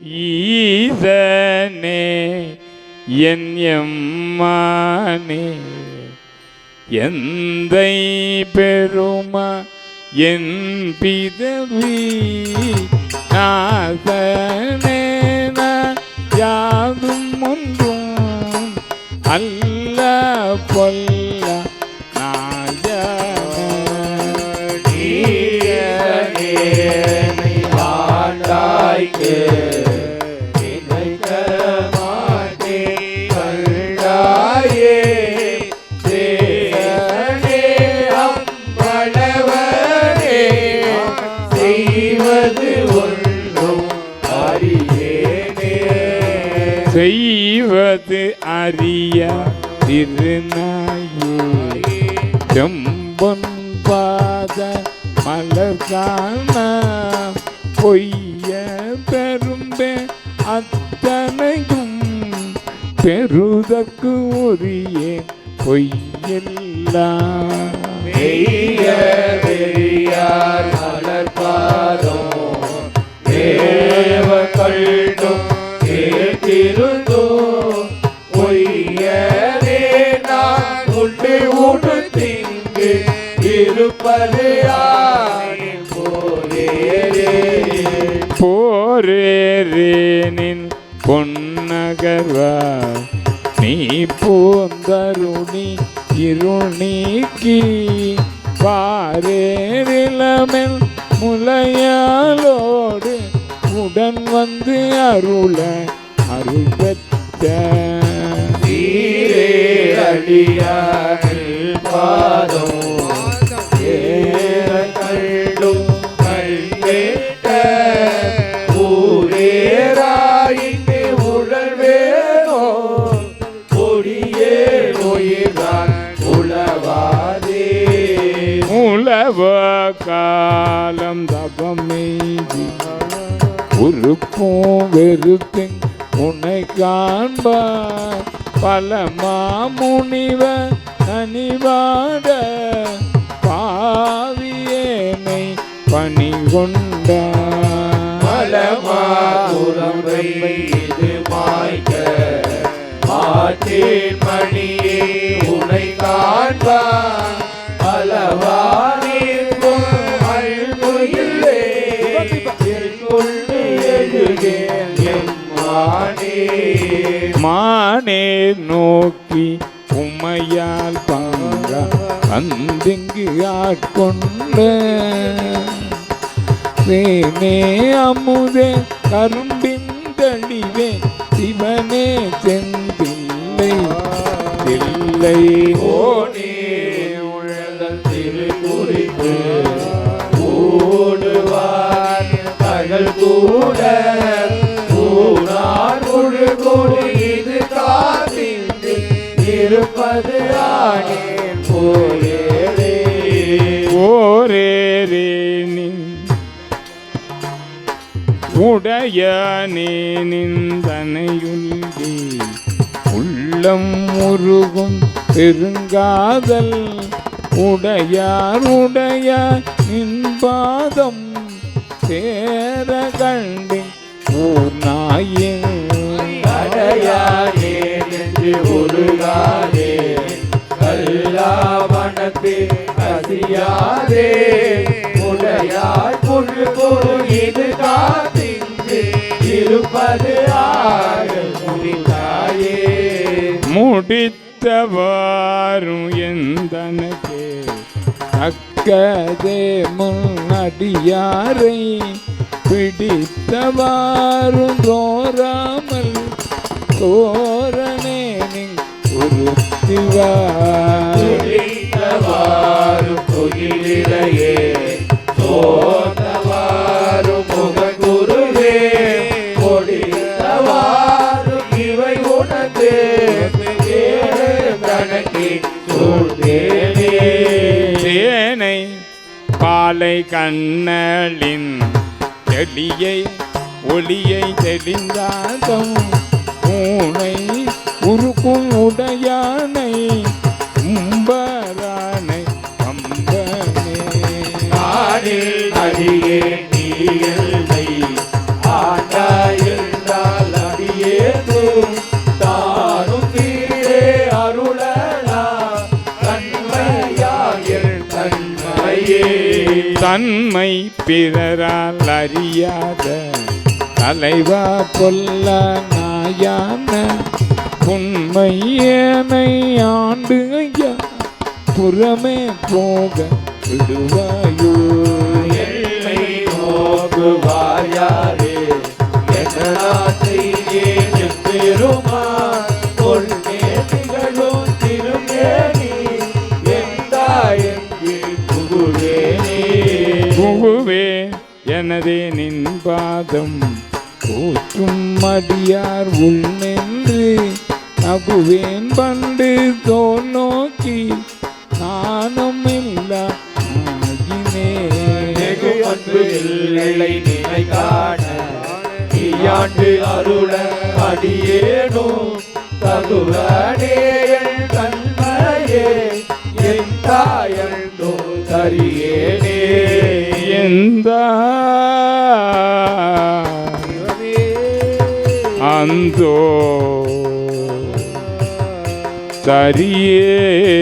ஈசனே என் எம்மானே எந்தை பெருமா என் பிதவி நாசனே யாதும் ஒன்றும் அல்ல பொல்ல நாயனே செய்வது அறிய திருநாயே. செம்பொன் பாத மலர் பொய்ய பெரும்பே அத்தனையும் பெருதற்கு உரிய பொய்யெல்லாம். பெரிய பெரியார் இருப்பது போரேரேனின் பொன்னகர்வா நீ போந்தருணி இருநீக்கி பாரேரிலமெல் முலையாலோடு உடன் வந்து அருள அருள் பெற்ற. அடியாரில் பாதம் காலம் தபமெய்தி உறுப்பும் வெறுப்பின் உன்னை காண்பார். பல மாமுனிவ அணிவாட பாவியேனை பணி கொண்டார் மலமாதுரம்பை இது மாய்க்க மாட்டேன் மணியே மானே. நோக்கி உமையால் பாங்க அந்திங்கு ஆட்கொண்ட. தேனே அமுதே கரும்பின் தெளிவே சிவனே செந்தில்லை. தில்லை. ஓனே உழல் திருக்குறிப்பு ஓடுவார் கடல் கூட உடையனே நிந்தனையுள்ளே. உள்ளம் முருகும் பெருங்காதல் உடையார் உடையார் நின்பாதம் சேர கண்டின் ஊர் நாயே அடையாரே என்று உருகாதே கல்லாவனத்தே கசியாதே. உடையாய் பொருள் பொரு இது காத்திங்கு முடித்தவாரும் எந்தனக்கே அக்கதே முன்னடியாரை பிடித்தவாரும் தோராமல் தோரணே உருத்திவார். துடித்தவாறு புகிலிலையே சோர்ந்தவாறு பாலை கண்ணலின் தெளியை ஒளியை தெளிந்தாதம் பூனை உருக்கும் உடையானை கும்பர தன்மை பிறரால் அறியாத தலைவா கொல்ல நாயான உண்மையனை ஆண்டு ஐயா புறமே போக விடுவாயோ? என்னை நோக்குவார் யாரே? பாதம் போற்றும் அடியார் உள்நின்று நகுவேன் பண்டு தோல் நோக்கி நானும் இல்லா இல்லை நிலை காண நீயாண்டு அருள அடியேனும் தகுவனே என் தன்மையே என் தாயந்தோ தரியேனே. எந்த daria